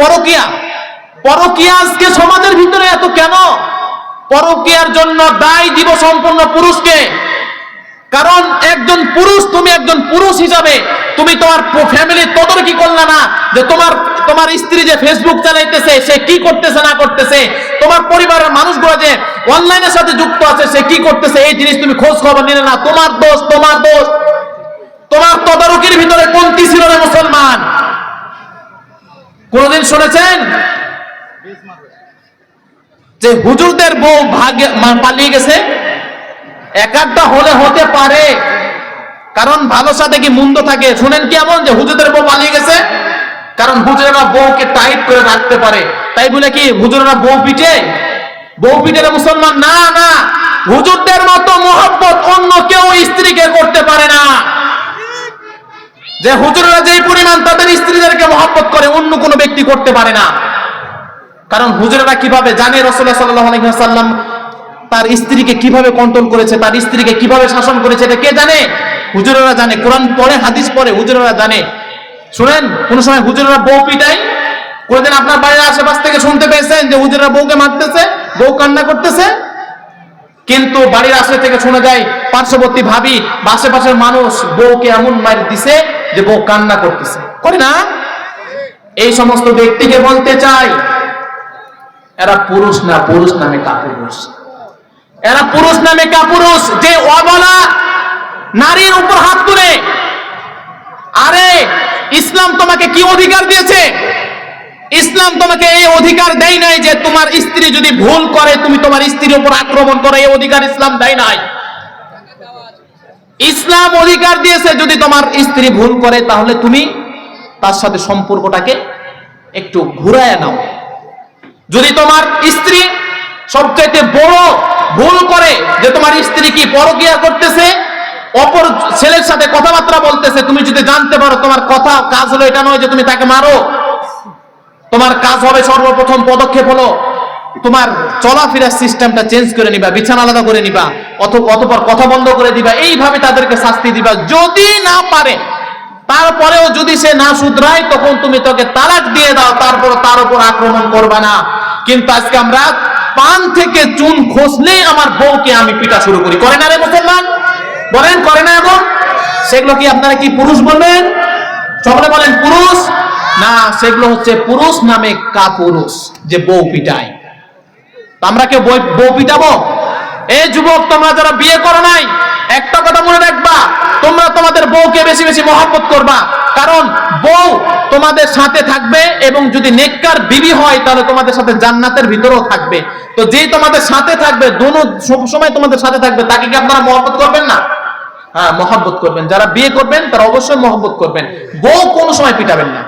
পরকিয়া। পরকিয়া আজকে সমাজের ভিতরে এত কেন? পরকিয়ার জন্য দায় দিব সম্পূর্ণ পুরুষকে। কারণ একজন পুরুষ, তুমি একজন পুরুষ হিসাবে, তুমি তোমার ফ্যামিলি তদারকি করলে না যে তোমার তোমার স্ত্রী যে ফেসবুক চালাইতেছে, সে কি করতেছে, না করতেছে? তোমার পরিবারের মানুষগুলো যে অনলাইনের সাথে যুক্ত আছে, সে কি করতেছে? এই জিনিস তুমি খোঁজ খবর নিলে না। তোমার দোষ তোমার দোষ। তোমার তদারকির ভিতরে কমতি ছিল না মুসলমান। কোনদিন শুনেছেন? যে হুজুরদের বউ ভাগে পালিয়ে গেছে? এক একটা হলে হতে পারে। কারণ ভালো সাথে কি মন্দ থাকে? শুনেন কি এমন যে হুজুরদের বউ পালিয়ে গেছে? কারণ হুজুরেরা বউকে টাইট করে রাখতে পারে। তাই বলে কি, হুজুরেরা বউ পিটে? বউ পিটে মুসলমান? না না। হুজুরদের মতো মোহব্বত অন্য কেউ স্ত্রীকে করতে পারে না। যে হুজুরেরা যেই স্ত্রীদেরকে মহব্বত করে অন্য কোনো ব্যক্তি করতে পারে না। কারণ হুজুরেরা কীভাবে জানে? রসুল্লাহ সাল্লাম তার স্ত্রীকে কীভাবে কন্ট্রোল করেছে, তার স্ত্রীকে কীভাবে শাসন করেছে, এটা কে জানে? হুজুরেরা জানে। কোরআন পড়ে, হাদিস পড়ে, হুজুরেরা জানে। শুনেন, কোন সময় হুজুরেরা বউ পিটায়, কোনদিন আপনার বাড়ির আশেপাশ থেকে শুনতে পেয়েছেন যে হুজুরেরা বউকে মারতেছে, বউ কান্না করতেছে? কিন্তু বাড়ির আশে থেকে শোনা যায়, পার্শ্ববর্তী ভাবি আশেপাশের মানুষ বউকে এমন মার দিছে যে বউ কান্না করতেছে। করে না? এই সমস্ত ব্যক্তিকে বলতে চাই, এরা পুরুষ না, পুরুষ নামে কাপুরুষ। এরা পুরুষ নামে কাপুরুষ, যে অবলা নারীর উপর হাত তুলে। আরে, ইসলাম তোমাকে কি অধিকার দিয়েছে? ইসলাম তোমাকে এই অধিকার দেয় নাই যে তোমার স্ত্রী যদি ভুল করে, তুমি তোমার স্ত্রীর উপর আক্রমণ করো, এই অধিকার ইসলাম দেয় নাই। ইসলাম অধিকার দিয়েছে যদি তোমার স্ত্রী ভুল করে, তাহলে তুমি তার সাথে সম্পর্কটাকে একটু ঘুরায় নাও। যদি তোমার স্ত্রী সবচাইতে বড় ভুল করে যে তোমার স্ত্রী কি পরকিয়া করতেছে, অপর ছেলের সাথে কথাবার্তা বলতেছে, তুমি যদি জানতে পারো তোমার কথা, কাজ হলো এটা নয় যে তুমি তাকে মারো। তোমার কাজ হবে সর্বপ্রথম পদক্ষেপ হলো তোমার চলাফেরার সিস্টেমটা চেঞ্জ করে নিবা, বিছানা আলাদা করে নিবা অতঃপর কথা বন্ধ করে দিবা, এইভাবে তাদেরকে শাস্তি দিবা, যদি না পারে, তারপরেও যদি সে না শুধরায়, তখন তুমি তোকে তালাক দিয়ে দাও, তারপর তার উপর আক্রমণ করবা না। কিন্তু আজকে আমরা পান থেকে চুন খসলেই আমার বউকে আমি পিটা শুরু করি। করে না রে মুসলমান? বলেন, করে না এমন? সেগুলো কি আপনারা কি পুরুষ বলবেন? সকলে বলেন, পুরুষ? না, সেগুলো হচ্ছে পুরুষ নামে কাপুরুষ, যে বউ পিটায়। আমরা কেউ বউ পিটাবো? এই যুবক, তোমরা যারা বিয়ে করো নাই, একটা কথা মনে রাখবা, তোমরা তোমাদের বউকে বেশি বেশি মহব্বত করবা। কারণ বউ তোমাদের সাথে থাকবে এবং যদি নেককার বিবি হয়, তাহলে তোমাদের সাথে জান্নাতের ভিতরেও থাকবে। তো যেই তোমাদের সাথে থাকবে, দোনো সব সময় তোমাদের সাথে থাকবে, তাকে কি আপনারা মহব্বত করবেন না? হ্যাঁ মহব্বত করবেন। যারা বিয়ে করবেন, তারা অবশ্যই মহব্বত করবেন। বউ কোনো সময় পিটাবেন না।